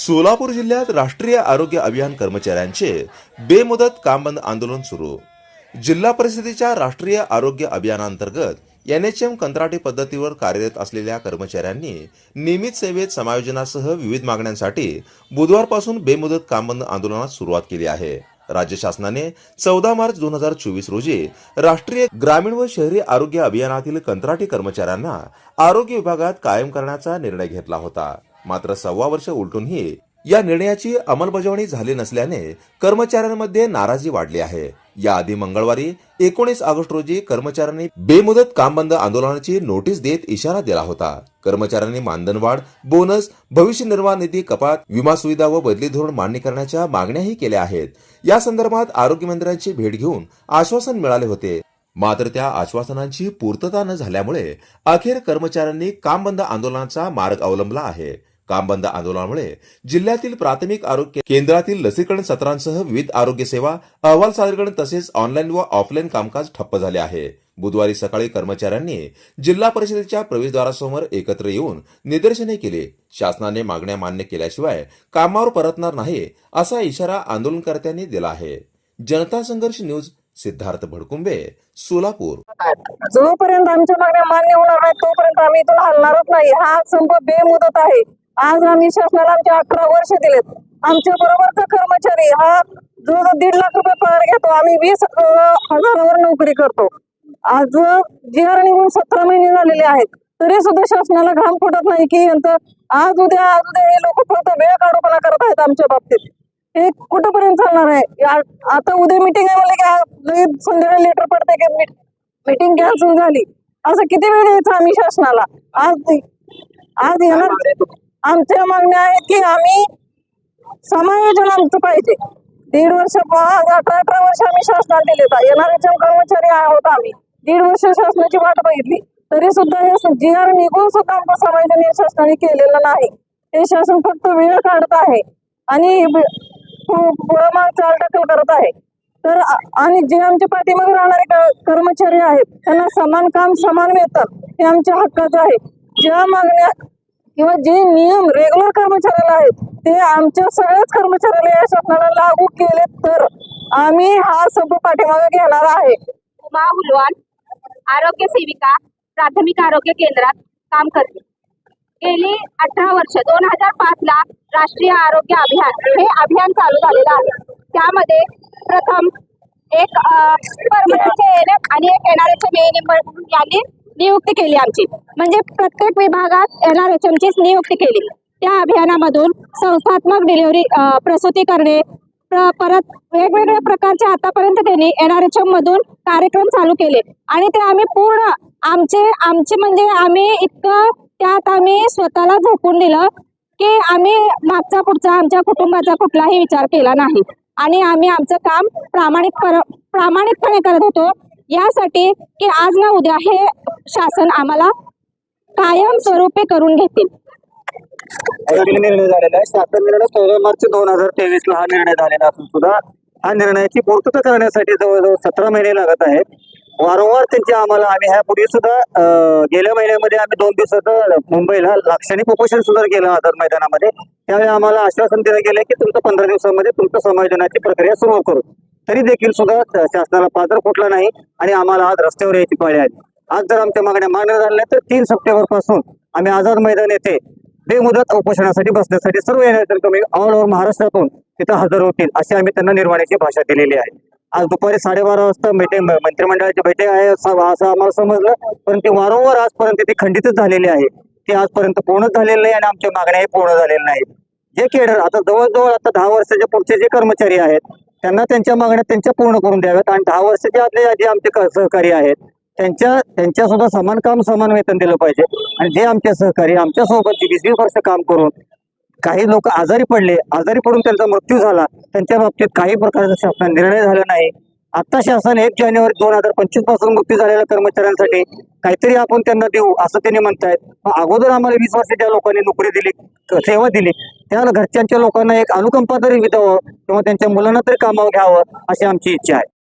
सोलापूर जिल्ह्यात राष्ट्रीय आरोग्य अभियान कर्मचाऱ्यांचे बेमुदत काम बंद आंदोलन सुरू. जिल्हा परिषदेच्या राष्ट्रीय आरोग्य अभियानांतर्गत एन एच एम कंत्राटी पद्धतीवर कार्यरत असलेल्या कर्मचाऱ्यांनी नियमित सेवेत समायोजनासह विविध मागण्यांसाठी बुधवारपासून बेमुदत काम बंद आंदोलनात सुरुवात केली आहे. राज्य शासनाने चौदा मार्च दोन हजार चोवीस रोजी राष्ट्रीय ग्रामीण व शहरी आरोग्य अभियानातील कंत्राटी कर्मचाऱ्यांना आरोग्य विभागात कायम करण्याचा निर्णय घेतला होता. मात्र सव्वा वर्ष उलटूनही या निर्णयाची अंमलबजावणी झाली नसल्याने कर्मचाऱ्यांमध्ये नाराजी वाढली आहे. याआधी मंगळवारी एकोणीस ऑगस्ट रोजी कर्मचाऱ्यांनी बेमुदत काम बंद आंदोलनाची नोटीस देत इशारा दिला होता. कर्मचाऱ्यांनी मानधनवाढ बोनस भविष्य निर्वाह निधी कपात विमा सुविधा व बदली धोरण मान्य करण्याच्या मागण्याही केल्या आहेत. या संदर्भात आरोग्यमंत्र्यांची भेट घेऊन आश्वासन मिळाले होते. मात्र त्या आश्वासनांची पूर्तता न झाल्यामुळे अखेर कर्मचाऱ्यांनी काम बंद आंदोलनाचा मार्ग अवलंबला आहे. काम बंद आंदोलनामुळे जिल्ह्यातील प्राथमिक आरोग्य केंद्रातील लसीकरण सत्रांसह विविध आरोग्य सेवा अहवाल सादरीकरण तसेच ऑनलाईन व ऑफलाईन कामकाज ठप्प झाले आहे. बुधवारी सकाळी कर्मचाऱ्यांनी जिल्हा परिषदेच्या प्रवेशद्वारासमोर एकत्र येऊन निदर्शने केले. शासनाने मागण्या मान्य केल्याशिवाय कामावर परतणार नाही असा इशारा आंदोलनकर्त्यांनी दिला आहे. जनता संघर्ष न्यूज सिद्धार्थ भडकुंबे सोलापूर. जोपर्यंत आमच्या मागण्या मान्य होणार नाही तोपर्यंत आम्ही इथून हलणारच नाही. हा संप बेमुदत आहे. आज आम्ही शासनाला आमचे अठरा वर्ष दिलेत. आमच्या बरोबरचा कर्मचारी हा जो दीड लाख रुपये पगार घेतो. आम्ही वीस हजारावर नोकरी करतो. आज जी आर निघून सतरा महिने झालेले आहेत. तरी सुद्धा शासनाला घाम फुटत नाही की यांचं आज उद्या आज उद्या हे लोक फक्त वेळ काढूपणा करत आहेत आमच्या बाबतीत. हे कुठंपर्यंत चालणार आहे? आता उद्या मिटिंग आहे म्हणलं की आज संध्याकाळी लेटर पडते की मीटिंग कॅन्सल झाली. असं किती वेळ द्यायचं आम्ही शासनाला? आज आज येणार? आमचे मागणे आहेत की आम्ही समायोजन आमचं पाहिजे. दीड वर्ष अठरा अठरा वर्ष आम्ही शासनात दिले येणाऱ्याच्या कर्मचारी आहोत आम्ही. दीड वर्ष शासनाची वाट बघितली. तरी सुद्धा हे जी आर निघून सुद्धा आमचं समायोजन या शासनाने केलेलं नाही. हे शासन फक्त वेळ काढत आहे. आणि पुढं माग चाल ढकल करत आहे. तर आणि जे आमच्या पाठीमागे राहणारे कर्मचारी आहेत त्यांना समान काम समान वेतन हे आमच्या हक्काचं आहे. ज्या मागण्या किंवा जे नियम रेग्युलर कर्मचाऱ्याला आहेत ते आमच्या सगळ्याच कर्मचाऱ्याला या शासनाला लागू केले तर आम्ही हा संप पाठीमागे घेणार आहे. उमा हुलवान आरोग्य सेविका प्राथमिक आरोग्य केंद्रात काम करते. गेली अठरा वर्ष दोन हजार पाच ला राष्ट्रीय आरोग्य अभियान हे अभियान चालू झालेलं आहे. त्यामध्ये प्रथम एक परमनंटचे एन आणि एक एन आर एच एम यांनी नियुक्ती केली आमची. म्हणजे प्रत्येक विभागात एन आर एच एमचीच नियुक्ती केली. त्या अभियानामधून संस्थात्मक डिलिव्हरी प्रसूती करणे प्र- परत वेगवेगळ्या प्रकारचे आतापर्यंत त्यांनी एन आर एच एम मधून कार्यक्रम चालू केले. आणि ते आम्ही पूर्ण आमचे आमचे म्हणजे आम्ही इतकं त्यात आम्ही स्वतःला झोपून दिलं की आम्ही मागचा पुढचा आमच्या कुटुंबाचा कुठलाही विचार केला नाही. आणि आम्ही आमचं काम प्रामाणिक प्रामाणिकपणे करत होतो. यासाठी की आज ना उद्या हे शासन आम्हाला कायम स्वरूपी करून घेतील. निर्णय झालेला आहे. शासन निर्णय सोळा मार्च दोन हजार तेवीस ला हा निर्णय झालेला असून सुद्धा हा निर्णयाची पूर्तता करण्यासाठी जवळजवळ सतरा महिने लागत आहेत. वारंवार त्यांची आम्हाला आम्ही ह्यापूर्वी सुद्धा गेल्या महिन्यामध्ये आम्ही दोन दिवसात मुंबईला लाक्षणिक उपोषण सुद्धा केलं आझाद मैदानामध्ये. त्यावेळी आम्हाला आश्वासन दिलं गेलं की तुमचं पंधरा दिवसामध्ये तुमचं समायोजनाची प्रक्रिया सुरू करू. तरी देखील सुद्धा शासनाला पात्र फुटला नाही आणि आम्हाला आज रस्त्यावर यायची पाळी आली. आज जर आमच्या मागण्या मान्य झाल्या तर तीन सप्टेंबरपासून आम्ही आझाद मैदान येथे बेमुदत उपोषणासाठी बसण्यासाठी सर्व येणार कमी ऑल ओव्हर महाराष्ट्रातून तिथं हजर होतील अशी आम्ही त्यांना निर्माणाची भाषा दिलेली आहे. आज दुपारी साडेबारा वाजता मीटिंग मंत्रिमंडळाची बैठक आहे असं आम्हाला समजलं. पण ती वारंवार आजपर्यंत ती खंडितच झालेली आहे. ती आजपर्यंत पूर्ण झालेली नाही आणि आमच्या मागण्याही पूर्ण झालेल्या नाहीत जे केडर आता जवळजवळ आता दहा वर्षाच्या पुढचे जे कर्मचारी आहेत त्यांना त्यांच्या मागण्या त्यांच्या पूर्ण करून द्याव्यात. आणि दहा वर्षाच्या आतले जे आमचे सहकारी आहेत त्यांच्या त्यांच्या सुद्धा समान काम समान वेतन दिलं पाहिजे. आणि जे आमचे सहकारी आमच्यासोबत वीस वीस वर्ष काम करून काही लोक आजारी पडले आजारी पडून त्यांचा मृत्यू झाला त्यांच्या बाबतीत काही प्रकारचा शासन निर्णय झाला नाही. आता शासन एक जानेवारी दोन हजार पंचवीसपासून मृत्यू झालेल्या कर्मचाऱ्यांसाठी काहीतरी आपण त्यांना देऊ असं त्यांनी म्हणतायत. अगोदर आम्हाला वीस वर्ष ज्या लोकांनी नोकरी दिली सेवा दिली. त्या घरच्यांच्या लोकांना एक अनुकंपा तरी विधावं किंवा त्यांच्या मुलांना तरी कामावर घ्यावं अशी आमची इच्छा आहे.